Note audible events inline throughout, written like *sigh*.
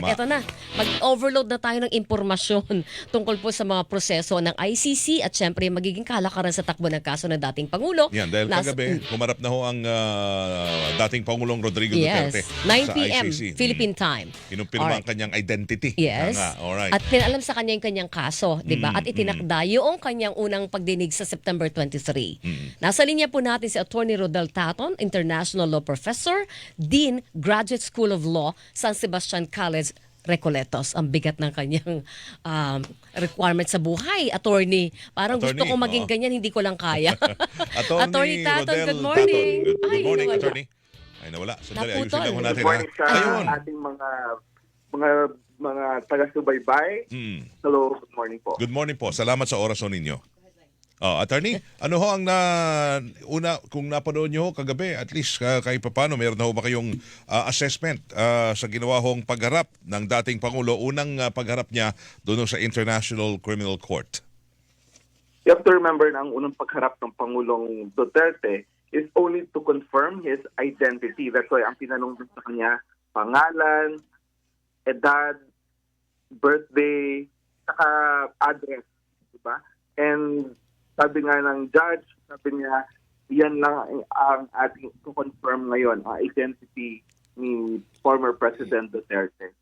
Ma- Ito na, mag-overload na tayo ng impormasyon *laughs* tungkol po sa mga proseso ng ICC at syempre magiging kalakaran sa takbo ng kaso ng dating Pangulo. Yan, dahil Nas- kagabi, kumarap na ho ang ah, dating Pangulong Rodrigo Yes, Duterte 9 sa p.m. ICC. Philippine Mm. time. Kinumpirma ang Alright. kanyang identity. Yes. Nga, alright. At pinalam sa kanya yung kanyang kaso, di ba? Mm, At itinakda yung kanyang unang pagdinig sa September 23. Mm. Nasa linya po natin si Attorney Rodel Taton, International Law Professor, Dean, Graduate School of Law, San Sebastian College, Recoletos. Ang bigat ng kanyang um, requirement sa buhay, attorney. Parang gusto Attorney, ko maging oo. ganyan, hindi ko lang kaya. *laughs* Attorney, Taton, Rodel good morning. Taton. Good, good Ay, morning, nawala. Attorney. Ay, nawala. Sandali, ayusin lang ho Good natin. Good morning sa Ayun. ating mga mga mga taga-subaybay. Mm. Hello, good morning po. Good morning po. Salamat sa oras ninyo. Oh, attorney, ano ho ang na una kung napanood niyo ho kagabi, at least uh, kahit papaano meron na ho ba kayong ah, assessment ah, sa ginawa hong pagharap ng dating pangulo, unang ah, pagharap niya doon sa International Criminal Court. You have to remember na ang unang pagharap ng Pangulong Duterte is only to confirm his identity. That's why ang tinanong sa kanya, pangalan, edad, birthday, saka address. Diba? And sabi nga ng judge, sabi niya, yan lang ang, ating to confirm ngayon, ang identity ni former President Duterte.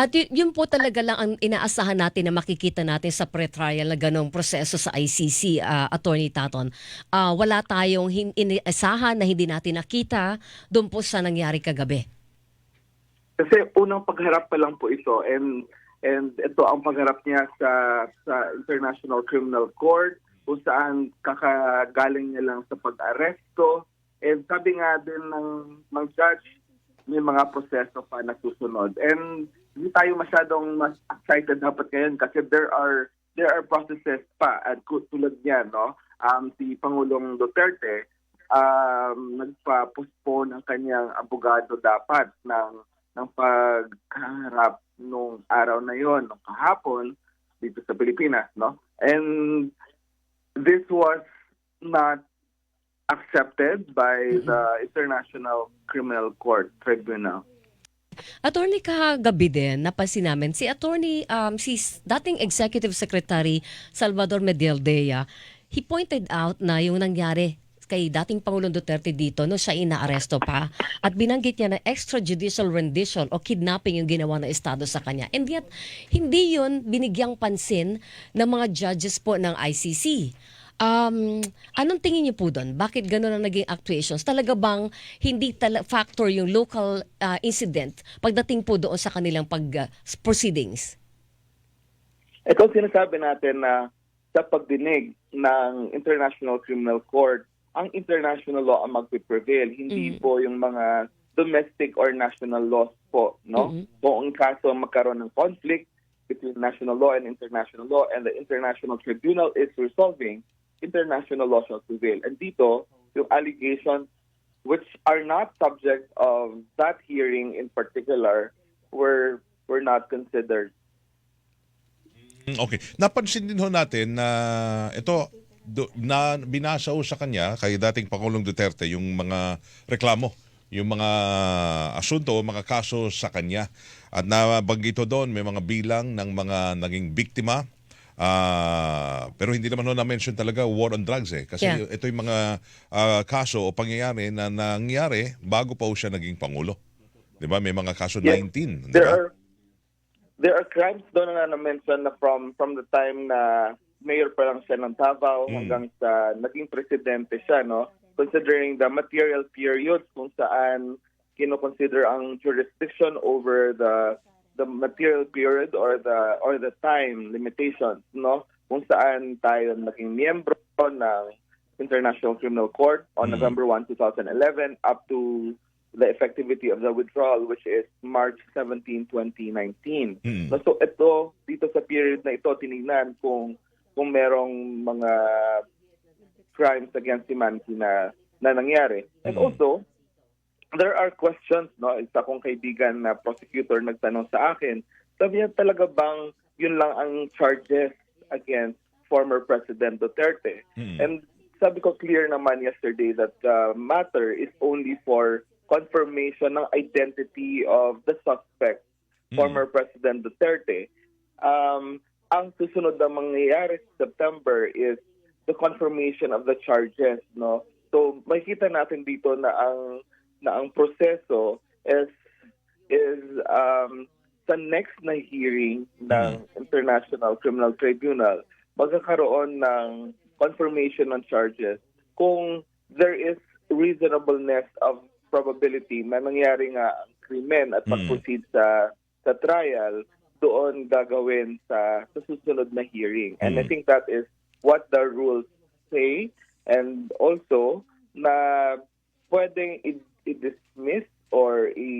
At y- yun po talaga lang ang inaasahan natin na makikita natin sa pre-trial na ganong proseso sa ICC, ah, Attorney Taton. Ah, wala tayong hin- inaasahan na hindi natin nakita doon po sa nangyari kagabi. Kasi unang pagharap pa lang po ito and and ito ang pagharap niya sa sa International Criminal Court kung saan kakagaling niya lang sa pag-aresto. And sabi nga din ng ng judge may mga proseso pa na susunod. And hindi tayo masyadong mas excited dapat ngayon kasi there are there are processes pa at tulad niya no? Um si Pangulong Duterte um nagpa-postpone ang kanyang abogado dapat ng ng pagharap nung araw na yon, nung kahapon dito sa Pilipinas, no? And this was not accepted by the International Criminal Court Tribunal. Attorney kagabi din, napansin namin, si Attorney, um, si dating Executive Secretary Salvador Medialdea, he pointed out na yung nangyari kay dating Pangulong Duterte dito no siya inaaresto pa at binanggit niya na extrajudicial rendition o kidnapping yung ginawa ng Estado sa kanya. And yet, hindi yun binigyang pansin ng mga judges po ng ICC. Um, anong tingin niyo po doon? Bakit gano'n ang naging actuations? Talaga bang hindi tala- factor yung local uh, incident pagdating po doon sa kanilang pag uh? Ito sinasabi natin na sa pagdinig ng International Criminal Court, ang international law ang magpiprevail, hindi Mm. po yung mga domestic or national laws po, no? Mhm. Kung ang kaso magkaroon ng conflict between national law and international law and the international tribunal is resolving, international law shall prevail. And dito, yung allegations which are not subject of that hearing in particular were were not considered. Mm, Okay. Napansin din ho natin na ito do, na binasa sa kanya kay dating Pangulong Duterte yung mga reklamo, yung mga asunto, mga kaso sa kanya. At nabanggit ho doon may mga bilang ng mga naging biktima. Ah, pero hindi naman ho na-mention talaga war on drugs eh. Kasi Yeah. ito yung mga ah, kaso o pangyayari na nangyari bago pa siya naging Pangulo. 'Di ba? May mga kaso Yes. 19, 'di There ba? are there are crimes doon na na-mention na from from the time na mayor pa lang siya ng Davao Mm. hanggang sa naging presidente siya, no? Considering the material periods kung saan kino-consider ang jurisdiction over the the material period or the or the time limitations, no? Kung saan tayo naging miyembro ng International Criminal Court on Mm. November 1, 2011 up to the effectivity of the withdrawal which is March 17, 2019. Mm. So ito, dito sa period na ito, tinignan kung kung merong mga crimes against humanity na, na nangyari. And Mm. also, there are questions, no? Isa kong kaibigan na prosecutor nagtanong sa akin, sabi niya talaga bang yun lang ang charges against former President Duterte? Mm. And sabi ko clear naman yesterday that the matter is only for confirmation ng identity of the suspect former President Duterte. Um, ang susunod na mangyayari sa September is the confirmation of the charges, no? So makikita natin dito na ang na ang proseso is is um, sa next na hearing ng International Criminal Tribunal magkakaroon ng confirmation ng charges kung there is reasonableness of probability na nangyari nga ang krimen at Mm. mag-proceed sa sa trial doon gagawin sa, sa susunod na hearing. And I Mm. think that is what the rules say and also na pwedeng i- i-dismiss or i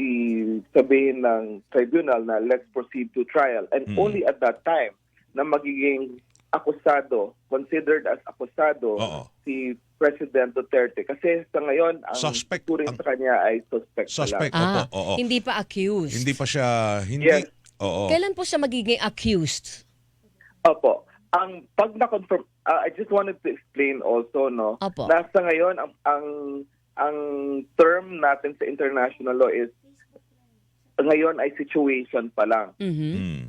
i-sabihin ng tribunal na let's proceed to trial. And Mm. only at that time na magiging akusado, considered as akusado Oo. si President Duterte. Kasi sa ngayon, ang Suspect. turing Ang- sa kanya ay suspect, Suspect. lang. Ah, Opo, oo. hindi pa accused. Hindi pa siya, hindi, Yes. oo. Kailan po siya magiging accused? Opo. Ang pag na-confirm, uh, I just wanted to explain also, no, Opo. nasa ngayon, ang, ang, ang term natin sa international law is ngayon ay situation pa lang. Mhm. Mm.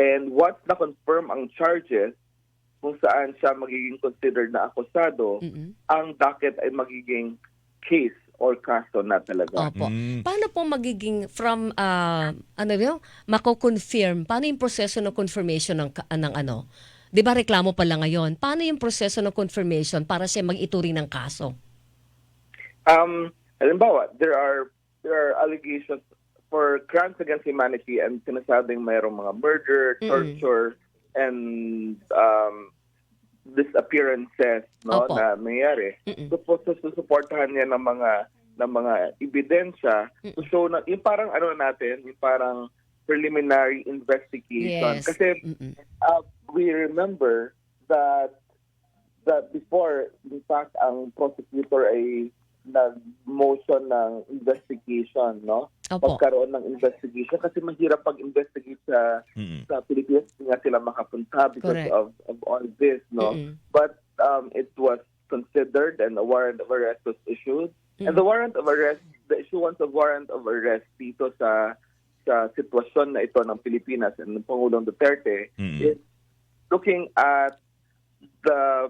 And once na-confirm ang charges, kung saan siya magiging considered na akusado, Mhm. ang docket ay magiging case or kaso na talaga. Opo. Mm. Paano po magiging from ah, ano yun? Mako-confirm. Paano yung proseso ng confirmation ng ng ano? 'Di ba reklamo pa lang ngayon? Paano yung proseso ng confirmation para siya mag-ituring ng kaso? Um, halimbawa, there are there are allegations for crimes against humanity and sinasabing mayroong mga murder, torture, and um, disappearances no, Opo. na nangyayari. Mm-mm. So, po, so, susuportahan niya ng mga ng mga ebidensya to show na yung parang ano natin, yung parang preliminary investigation. Yes. Kasi uh, we remember that that before, in fact, ang prosecutor ay nag-motion ng investigation, no? Opo. Pagkaroon ng investigation kasi mahirap pag-investigate sa Mm. sa Pilipinas hindi nga sila makapunta because Correct. of of all this, no? Mm-mm. But um, it was considered and a warrant of arrest was issued. And the warrant of arrest, the issuance of warrant of arrest dito sa sa sitwasyon na ito ng Pilipinas and ng Pangulong Duterte Mm. is looking at the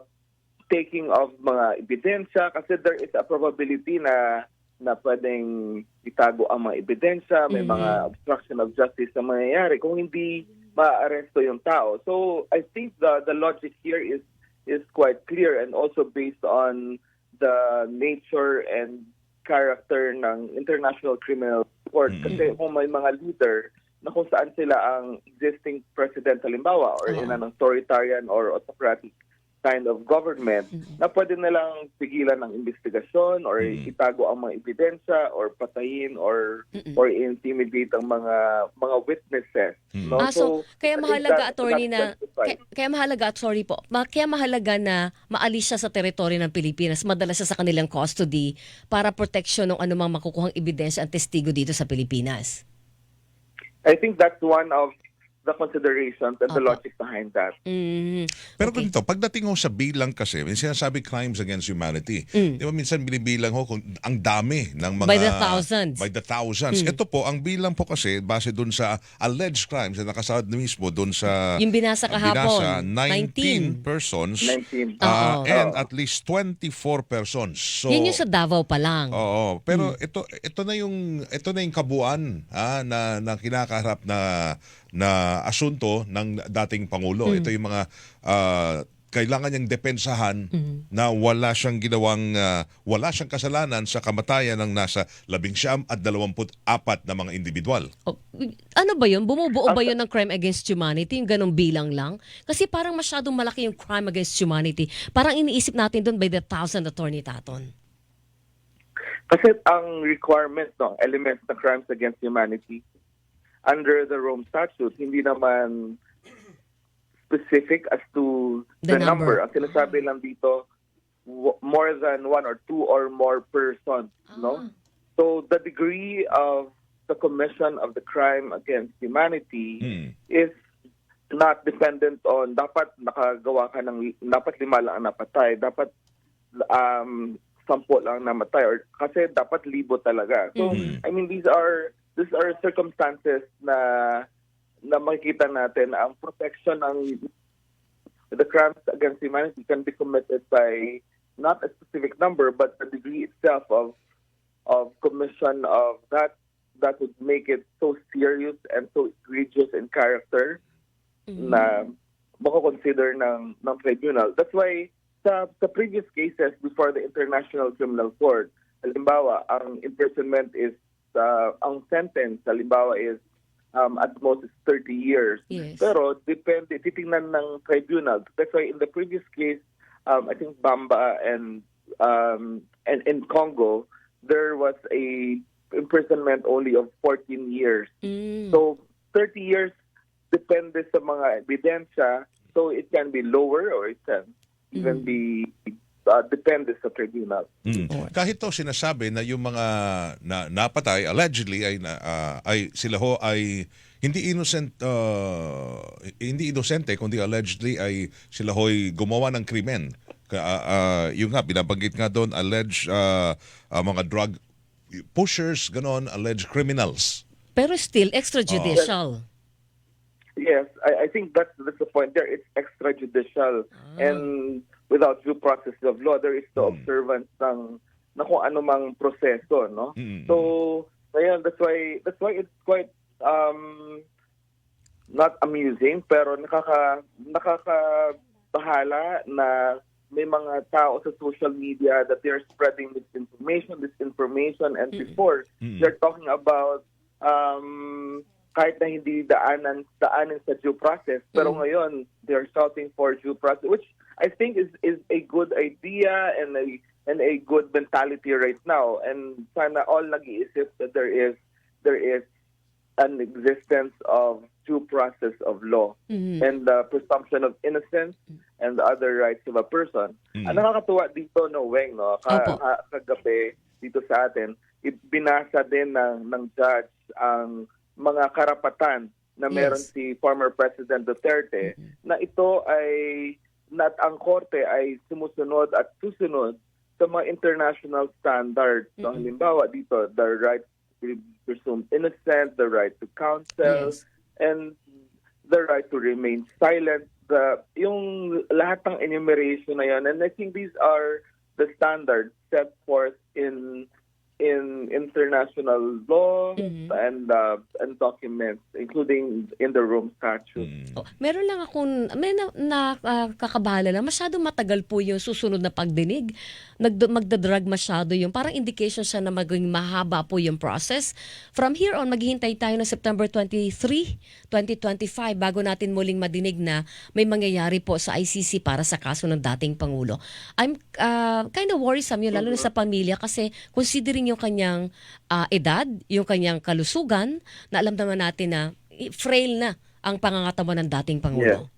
taking of mga ebidensya kasi there is a probability na na pwedeng itago ang mga ebidensya, may Mhm. mga obstruction of justice na mangyayari kung hindi maaresto yung tao. So I think the the logic here is is quite clear and also based on the nature and character ng International Criminal Court Mhm. kasi kung may mga leader na kung saan sila ang existing president halimbawa or Oo. in an authoritarian or autocratic kind of government na pwede nilang pigilan ng investigasyon or itago ang mga ebidensya or patayin or or intimidate ang mga mga witnesses no? Ah, so, kaya mahalaga, that- attorney, na... Kaya, kaya mahalaga, sorry po, kaya mahalaga na maalis siya sa teritoryo ng Pilipinas, madala siya sa kanilang custody para protection ng anumang makukuhang ebidensya at testigo dito sa Pilipinas. I think that's one of the considerations and the Opo. logic behind that Mhm. Pero Okay. ganito, pagdating ho sa bilang kasi, may sinasabi crimes against humanity. Mm. Di ba minsan binibilang ho kung ang dami ng mga... By the thousands. By the thousands. Mm. Ito po, ang bilang po kasi, base dun sa alleged crimes na nakasaad mismo dun sa... Yung binasa kahapon, binasa, 19, 19. persons 19 ah, Oo. and Oo. at least 24 persons. So, Yun yung sa Davao pa lang. Oo, pero ito ito na yung ito na yung kabuuan ah, na na kinakaharap na na asunto ng dating pangulo. Ito yung mga ah, kailangan niyang depensahan na wala siyang ginawang ah, wala siyang kasalanan sa kamatayan ng nasa 19 at 24 na mga individual. Oh, ano ba yun? Bumubuo ba yun ng crime against humanity? Yung ganong bilang lang? Kasi parang masyadong malaki yung crime against humanity. Parang iniisip natin doon by the thousand attorney Taton. Kasi ang requirement no, elements ng crimes against humanity under the Rome Statute hindi naman specific as to The the, number. number. Ang sinasabi lang dito more than one or two or more persons, no? Ah. So the degree of the commission of the crime against humanity Hmm. is not dependent on dapat nakagawa ka ng dapat lima lang ang napatay dapat um sampo lang namatay or kasi dapat libo talaga so Mhm. i mean these are these are circumstances na na makikita natin ang protection ng the crimes against humanity can be committed by not a specific number but the degree itself of of commission of that that would make it so serious and so egregious in character na mako-consider ng ng tribunal. That's why sa sa previous cases before the International Criminal Court, halimbawa, ang imprisonment is uh, ang sentence halimbawa is um, at most is 30 years. Yes. Pero depende titingnan ng tribunal. That's why in the previous case, um, I think Bamba and um, and in Congo, there was a imprisonment only of 14 years. Mm. So 30 years depende sa mga ebidensya. So it can be lower or it can even be uh, depende sa tribunal. Mm. Kahit to sinasabi na yung mga na, napatay allegedly ay na, ah, ay sila ho ay hindi innocent uh, hindi inosente kundi allegedly ay sila ho'y gumawa ng krimen. Ah, ah, yung nga binabanggit nga doon alleged ah, ah, mga drug pushers ganon alleged criminals. Pero still, extrajudicial. Yes, I, I think that's that's the point there. It's extrajudicial and without due process of law, there is the observance ng na kung ano mang proseso, no? Mm. So, ngayon, that's why that's why it's quite um not amusing pero nakaka nakakabahala na may mga tao sa social media that they're spreading misinformation, disinformation, and before Mm. they're talking about um, kahit na hindi daanan daanan sa due process, pero ngayon they're shouting for due process, which I think is is a good idea and a and a good mentality right now. And sana all nag-iisip that there is there is an existence of due process of law Mhm. and the presumption of innocence and the other rights of a person. Mm. Ang nakakatuwa dito, no, Weng, no, ka, ka- kagabi dito sa atin, binasa din ng, ng judge ang mga karapatan na meron Yes. si former President Duterte na ito ay at ang korte ay sumusunod at susunod sa mga international standards. So, halimbawa dito, the right to be presumed innocent, the right to counsel, Yes. and the right to remain silent. The, yung lahat ng enumeration na yan, and I think these are the standards set forth in in international law Mhm. and uh, and documents, including in the Rome Statute. Mm. Oh, meron lang akong, may na, nakakabahala lang, masyado matagal po yung susunod na pagdinig. Nag, magdadrag masyado yung, parang indication siya na maging mahaba po yung process. From here on, maghihintay tayo ng September 23, 2025 bago natin muling madinig na may mangyayari po sa ICC para sa kaso ng dating Pangulo. I'm uh, kind of worrisome yun, lalo na sa pamilya kasi considering yung kanyang ah, edad, yung kanyang kalusugan, na alam naman natin na frail na ang pangangatawan ng dating Pangulo.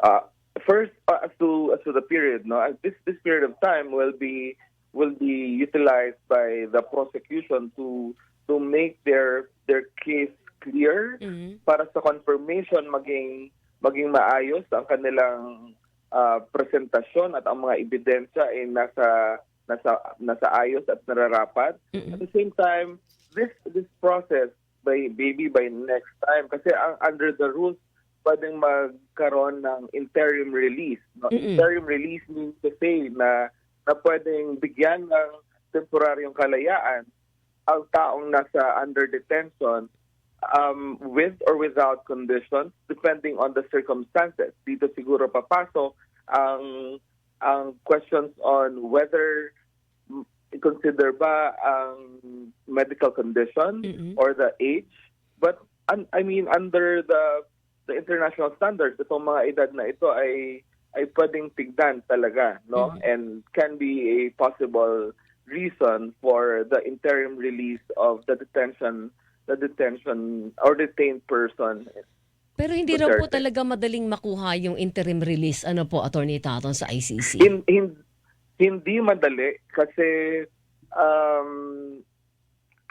Uh, first, uh, as to as to the period, no, uh, this this period of time will be will be utilized by the prosecution to to make their their case clear Mhm. para sa confirmation maging maging maayos ang kanilang ah, presentasyon at ang mga ebidensya ay nasa nasa nasa ayos at nararapat. Mm-mm. At the same time, this this process by maybe by next time kasi ang under the rules pwedeng magkaroon ng interim release. No? Mm-mm. Interim release means to say na na pwedeng bigyan ng temporaryong kalayaan ang taong nasa under detention um, with or without conditions depending on the circumstances. Dito siguro papasok ang ang questions on whether consider ba ang medical condition Mm-mm. or the age. But un- I mean under the the international standards, itong mga edad na ito ay ay pwedeng tignan talaga, no? And can be a possible reason for the interim release of the detention the detention or detained person. Pero hindi raw po talaga madaling makuha yung interim release ano po Attorney Taton sa ICC. In, in, hindi madali kasi um,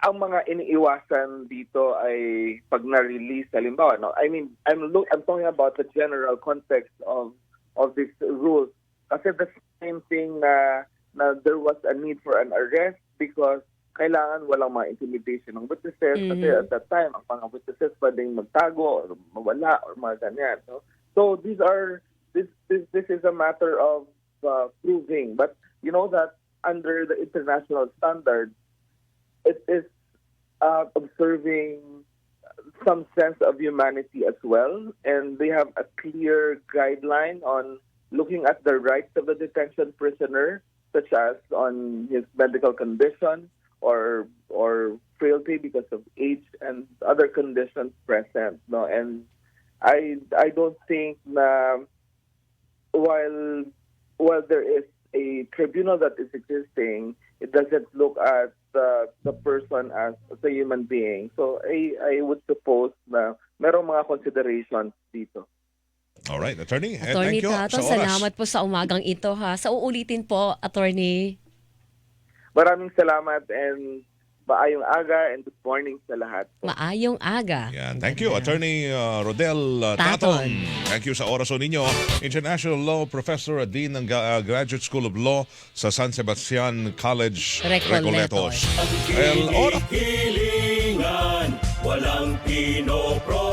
ang mga iniiwasan dito ay pag na-release halimbawa no I mean I'm look I'm talking about the general context of of these rules kasi the same thing na na there was a need for an arrest because kailangan walang mga intimidation ng witnesses kasi Mhm. at that time, ang mga witnesses pwedeng magtago or mawala or mga ganyan. No? So these are, this, this, this is a matter of uh, proving. But you know that under the international standards, it is uh, observing some sense of humanity as well. And they have a clear guideline on looking at the rights of the detention prisoner, such as on his medical condition or or frailty because of age and other conditions present. No, and I I don't think while while there is a tribunal that is existing, it doesn't look at the the person as, as a human being. So I I would suppose na merong mga considerations dito. Alright, attorney. eh, Attorney thank you Tato, sa salamat po sa umagang ito ha. Sa uulitin po, attorney. Maraming salamat and maayong aga and good morning sa lahat. Maayong aga. Yan. Thank you, Attorney uh, Rodel uh, Taton. Taton. Thank you sa oras o ninyo. International Law Professor at Dean ng uh, Graduate School of Law sa San Sebastian College, Recoletos. El Ora. Hilingan, walang pinoproblema.